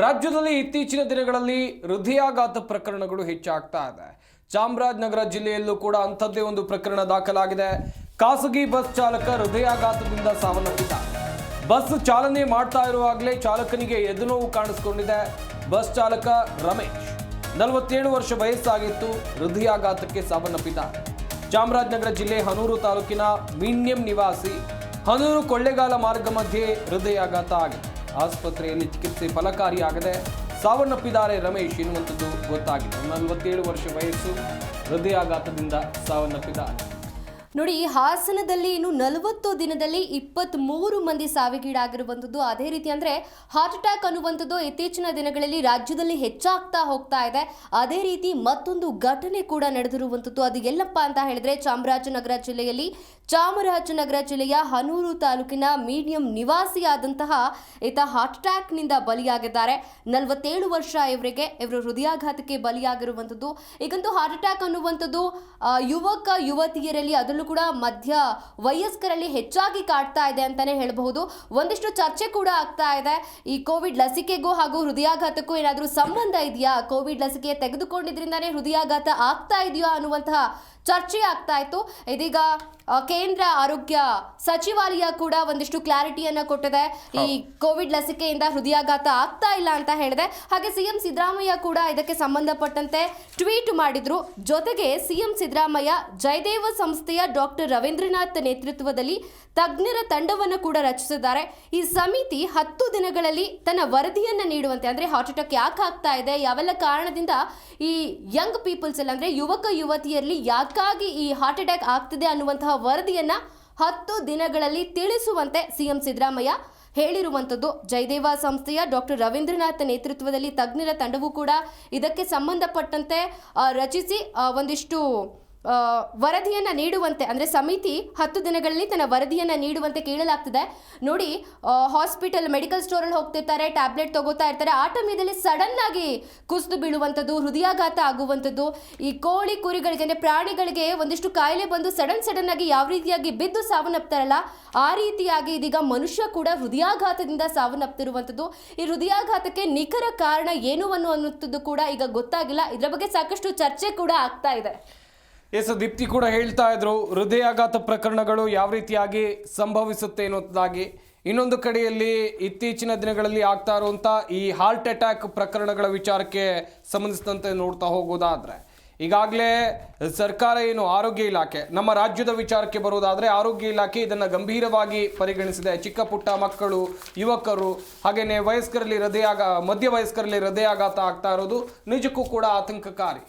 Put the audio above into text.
ರಾಜ್ಯದಲ್ಲಿ ಇತ್ತೀಚಿನ ದಿನಗಳಲ್ಲಿ ಹೃದಯಾಘಾತ ಪ್ರಕರಣಗಳು ಹೆಚ್ಚಾಗ್ತಾ ಇದೆ. ಚಾಮರಾಜನಗರ ಜಿಲ್ಲೆಯಲ್ಲೂ ಕೂಡ ಅಂಥದ್ದೇ ಒಂದು ಪ್ರಕರಣ ದಾಖಲಾಗಿದೆ. ಖಾಸಗಿ ಬಸ್ ಚಾಲಕ ಹೃದಯಾಘಾತದಿಂದ ಸಾವನ್ನಪ್ಪಿದ್ದ ಬಸ್ ಚಾಲನೆ ಮಾಡ್ತಾ ಇರುವಾಗಲೇ ಚಾಲಕನಿಗೆ ಎದುನೋವು ಕಾಣಿಸಿಕೊಂಡಿದೆ. ಬಸ್ ಚಾಲಕ ರಮೇಶ್ ನಲವತ್ತೇಳು ವರ್ಷ ವಯಸ್ಸಾಗಿತ್ತು, ಹೃದಯಾಘಾತಕ್ಕೆ ಸಾವನ್ನಪ್ಪಿದ್ದ ಚಾಮರಾಜನಗರ ಜಿಲ್ಲೆ ಹನೂರು ತಾಲೂಕಿನ ಮೀನ್ಯಂ ನಿವಾಸಿ ಹನೂರು ಕೊಳ್ಳೆಗಾಲ ಮಾರ್ಗ ಮಧ್ಯೆ ಹೃದಯಾಘಾತ ಆಗಿದೆ. ಆಸ್ಪತ್ರೆಯಲ್ಲಿ ಚಿಕಿತ್ಸೆ ಫಲಕಾರಿಯಾಗದೆ ಸಾವನ್ನಪ್ಪಿದ್ದಾರೆ ರಮೇಶ್. ಎನ್ನುವಂಥದ್ದು ಗೊತ್ತಾಗಿದೆ. ನಲವತ್ತೇಳು ವರ್ಷ ವಯಸ್ಸು ಹೃದಯಾಘಾತದಿಂದ ಸಾವನ್ನಪ್ಪಿದ್ದಾರೆ. ನೋಡಿ ಹಾಸನದಲ್ಲಿ ಇನ್ನು ನಲವತ್ತು ದಿನದಲ್ಲಿ ಇಪ್ಪತ್ತ್ ಮೂರು ಮಂದಿ ಸಾವಿಗೀಡಾಗಿರುವಂಥದ್ದು. ಅದೇ ರೀತಿ ಅಂದರೆ ಹಾರ್ಟ್ ಅಟ್ಯಾಕ್ ಅನ್ನುವಂಥದ್ದು ಇತ್ತೀಚಿನ ದಿನಗಳಲ್ಲಿ ರಾಜ್ಯದಲ್ಲಿ ಹೆಚ್ಚಾಗ್ತಾ ಹೋಗ್ತಾ ಇದೆ. ಅದೇ ರೀತಿ ಮತ್ತೊಂದು ಘಟನೆ ಕೂಡ ನಡೆದಿರುವಂಥದ್ದು. ಅದು ಎಲ್ಲಪ್ಪ ಅಂತ ಹೇಳಿದ್ರೆ, ಚಾಮರಾಜನಗರ ಜಿಲ್ಲೆಯಲ್ಲಿ ಚಾಮರಾಜನಗರ ಜಿಲ್ಲೆಯ ಹನೂರು ತಾಲೂಕಿನ ಮೀಡಿಯಂ ನಿವಾಸಿಯಾದಂತಹ ಈತ ಹಾರ್ಟ್ ಅಟ್ಯಾಕ್ನಿಂದ ಬಲಿಯಾಗಿದ್ದಾರೆ. ನಲವತ್ತೇಳು ವರ್ಷ ಇವರಿಗೆ, ಇವರು ಹೃದಯಾಘಾತಕ್ಕೆ ಬಲಿಯಾಗಿರುವಂಥದ್ದು. ಈಗಂತೂ ಹಾರ್ಟ್ ಅಟ್ಯಾಕ್ ಅನ್ನುವಂಥದ್ದು ಯುವಕ, ಯುವತಿಯರಲ್ಲಿ ಅದರಲ್ಲೂ ಕೂಡ ಮಧ್ಯ ವಯಸ್ಕರಲ್ಲಿ ಹೆಚ್ಚಾಗಿ ಕಾಡ್ತಾ ಇದೆ ಅಂತಾನೆ ಹೇಳಬಹುದು. ಒಂದಿಷ್ಟು ಚರ್ಚೆ ಕೂಡ ಆಗ್ತಾ ಇದೆ. ಈ ಕೋವಿಡ್ ಲಸಿಕೆಗೂ ಹಾಗೂ ಹೃದಯಾಘಾತಕ್ಕೂ ಏನಾದರೂ ಸಂಬಂಧ ಇದೆಯಾ? ಕೋವಿಡ್ ಲಸಿಕೆ ತೆಗೆದುಕೊಂಡಿದ್ರಿಂದಾನೇ ಹೃದಯಾಘಾತ ಆಗ್ತಾ ಇದೆಯಾ ಅನ್ನುವಂತಹ ಚರ್ಚೆ ಆಗ್ತಾ ಇತ್ತು. ಇದೀಗ ಕೇಂದ್ರ ಆರೋಗ್ಯ ಸಚಿವಾಲಯ ಕೂಡ ಒಂದಿಷ್ಟು ಕ್ಲಾರಿಟಿಯನ್ನ ಕೊಟ್ಟಿದೆ. ಈ ಕೋವಿಡ್ ಲಸಿಕೆಯಿಂದ ಹೃದಯಾಘಾತ ಆಗ್ತಾ ಇಲ್ಲ ಅಂತ ಹೇಳಿದೆ. ಹಾಗೆ ಸಿಎಂ ಸಿದ್ದರಾಮಯ್ಯ ಕೂಡ ಇದಕ್ಕೆ ಸಂಬಂಧಪಟ್ಟಂತೆ ಟ್ವೀಟ್ ಮಾಡಿದ್ರು. ಜೊತೆಗೆ ಸಿಎಂ ಸಿದ್ದರಾಮಯ್ಯ ಜಯದೇವ ಸಂಸ್ಥೆಯ ಡಾಕ್ಟರ್ ರವೀಂದ್ರನಾಥ್ ನೇತೃತ್ವದಲ್ಲಿ ತಜ್ಞರ ತಂಡವನ್ನು ಕೂಡ ರಚಿಸಿದ್ದಾರೆ. ಈ ಸಮಿತಿ ಹತ್ತು ದಿನಗಳಲ್ಲಿ ತನ್ನ ವರದಿಯನ್ನು ನೀಡುವಂತೆ, ಅಂದ್ರೆ ಹಾರ್ಟ್ ಅಟ್ಯಾಕ್ ಯಾಕೆ ಆಗ್ತಾ ಇದೆ, ಯಾವೆಲ್ಲ ಕಾರಣದಿಂದ ಈ ಯಂಗ್ ಪೀಪಲ್ಸ್ ಅಲ್ಲಿ, ಅಂದ್ರೆ ಯುವಕ ಯುವತಿಯರಲ್ಲಿ ಯಾಕಾಗಿ ಈ ಹಾರ್ಟ್ ಅಟ್ಯಾಕ್ ಆಗ್ತಿದೆ ಅನ್ನುವಂತಹ ವರದಿಯನ್ನು ಹತ್ತು ದಿನಗಳಲ್ಲಿ ತಿಳಿಸುವಂತೆ ಸಿಎಂ ಸಿದ್ದರಾಮಯ್ಯ ಹೇಳಿರುವಂಥದ್ದು. ಜಯದೇವ ಸಂಸ್ಥೆಯ ಡಾಕ್ಟರ್ ರವೀಂದ್ರನಾಥ್ ನೇತೃತ್ವದಲ್ಲಿ ತಜ್ಞರ ತಂಡವು ಕೂಡ ಇದಕ್ಕೆ ಸಂಬಂಧಪಟ್ಟಂತೆ ರಚಿಸಿ ಒಂದಿಷ್ಟು ವರದಿಯನ್ನ ನೀಡುವಂತೆ, ಅಂದರೆ ಸಮಿತಿ ಹತ್ತು ದಿನಗಳಲ್ಲಿ ತನ್ನ ವರದಿಯನ್ನು ನೀಡುವಂತೆ ಕೇಳಲಾಗ್ತಿದೆ. ನೋಡಿ ಹಾಸ್ಪಿಟಲ್ ಮೆಡಿಕಲ್ ಸ್ಟೋರಲ್ಲಿ ಹೋಗ್ತಿರ್ತಾರೆ ಟ್ಯಾಬ್ಲೆಟ್ ತಗೋತಾ ಇರ್ತಾರೆ. ಆ ಸಡನ್ ಆಗಿ ಕುಸಿದು ಬೀಳುವಂಥದ್ದು, ಹೃದಯಾಘಾತ ಆಗುವಂಥದ್ದು, ಈ ಕೋಳಿ ಕುರಿಗಳಿಗೆ ಅಂದರೆ ಪ್ರಾಣಿಗಳಿಗೆ ಒಂದಿಷ್ಟು ಕಾಯಿಲೆ ಬಂದು ಸಡನ್ ಸಡನ್ ಆಗಿ ಯಾವ ರೀತಿಯಾಗಿ ಬಿದ್ದು ಸಾವನ್ನಪ್ತಾರಲ್ಲ, ಆ ರೀತಿಯಾಗಿ ಇದೀಗ ಮನುಷ್ಯ ಕೂಡ ಹೃದಯಾಘಾತದಿಂದ ಸಾವನ್ನಪ್ತಿರುವಂಥದ್ದು. ಈ ಹೃದಯಾಘಾತಕ್ಕೆ ನಿಖರ ಕಾರಣ ಏನು ಅನ್ನುವಂಥದ್ದು ಕೂಡ ಈಗ ಗೊತ್ತಾಗಿಲ್ಲ. ಇದರ ಬಗ್ಗೆ ಸಾಕಷ್ಟು ಚರ್ಚೆ ಕೂಡ ಆಗ್ತಾ ಇದೆ. ಎಸ್ ದೀಪ್ತಿ ಕೂಡ ಹೇಳ್ತಾ ಇದ್ರು, ಹೃದಯಾಘಾತ ಪ್ರಕರಣಗಳು ಯಾವ ರೀತಿಯಾಗಿ ಸಂಭವಿಸುತ್ತೆ ಅನ್ನೋದಾಗಿ ಇನ್ನೊಂದು ಕಡೆಯಲ್ಲಿ ಇತ್ತೀಚಿನ ದಿನಗಳಲ್ಲಿ ಆಗ್ತಾ ಇರುವಂಥ ಈ ಹಾರ್ಟ್ ಅಟ್ಯಾಕ್ ಪ್ರಕರಣಗಳ ವಿಚಾರಕ್ಕೆ ಸಂಬಂಧಿಸಿದಂತೆ ನೋಡ್ತಾ ಹೋಗೋದಾದ್ರೆ. ಈಗಾಗಲೇ ಸರ್ಕಾರ ಏನು ಆರೋಗ್ಯ ಇಲಾಖೆ, ನಮ್ಮ ರಾಜ್ಯದ ವಿಚಾರಕ್ಕೆ ಬರೋದಾದ್ರೆ ಆರೋಗ್ಯ ಇಲಾಖೆ ಇದನ್ನು ಗಂಭೀರವಾಗಿ ಪರಿಗಣಿಸಿದೆ. ಚಿಕ್ಕ ಪುಟ್ಟ ಮಕ್ಕಳು, ಯುವಕರು ಹಾಗೆಯೇ ವಯಸ್ಕರಲ್ಲಿ ಹೃದಯಾಘ ಮಧ್ಯ ವಯಸ್ಕರಲ್ಲಿ ಹೃದಯಾಘಾತ ಆಗ್ತಾ ಇರೋದು ನಿಜಕ್ಕೂ ಕೂಡ ಆತಂಕಕಾರಿ.